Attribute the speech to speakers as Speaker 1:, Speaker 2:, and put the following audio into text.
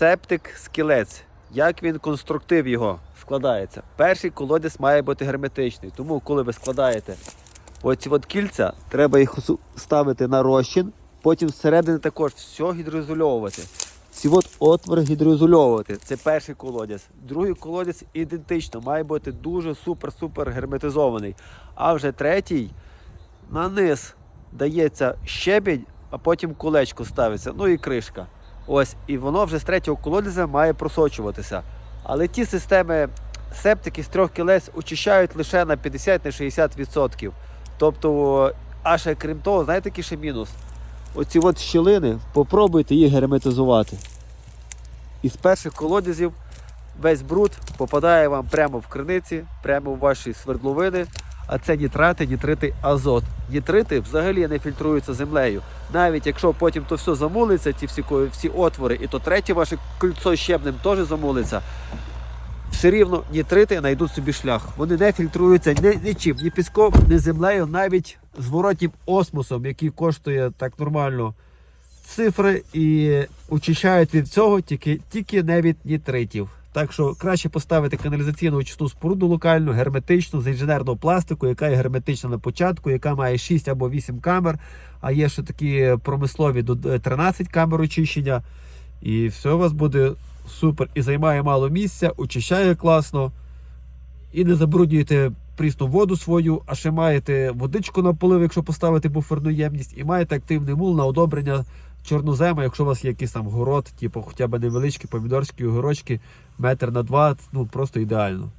Speaker 1: Септик скілець. Як він конструктив його складається? Перший колодязь має бути герметичний. Тому, коли ви складаєте оці от кільця, треба їх ставити на розчин, потім зсередини також все гідроізольовувати. Ці от отвори гідроізольовувати. Це перший колодязь. Другий колодязь ідентично, має бути дуже супер-супер герметизований. А вже третій на низ дається щебінь, а потім колечко ставиться, ну і кришка. Ось, і воно вже з третього колодязя має просочуватися. Але ті системи септики з трьох кілець очищають лише на 50-60%. Тобто, а ще крім того, знаєте, який ще мінус? Оці от щілини, попробуйте їх герметизувати. Із перших колодязів весь бруд попадає вам прямо в криниці, прямо в ваші свердловини. А це нітрати, нітрити, азот. Нітрити взагалі не фільтруються землею. Навіть якщо потім то все замулиться, ті всі, всі отвори, і то третє ваше кольцо щебнем теж замулиться. Все рівно нітрити знайдуть собі шлях. Вони не фільтруються ні, нічим, ні піском, ні землею, навіть зворотнім осмосом, який коштує так нормально цифри і очищають від цього тільки, тільки не від нітритів. Так що краще поставити каналізаційну очисну споруду локальну, герметичну, з інженерного пластику, яка є герметична на початку, яка має 6 або 8 камер, а є ще такі промислові до 13 камер очищення. І все у вас буде супер. І займає мало місця, очищає класно. І не забруднюєте прісну воду свою, а ще маєте водичку на полив, якщо поставити буферну ємність, і маєте активний мул на одобрення чорнозема, якщо у вас є якийсь там город, типу хоча б невеличкі помідорські горочки, метр на два, ну просто ідеально.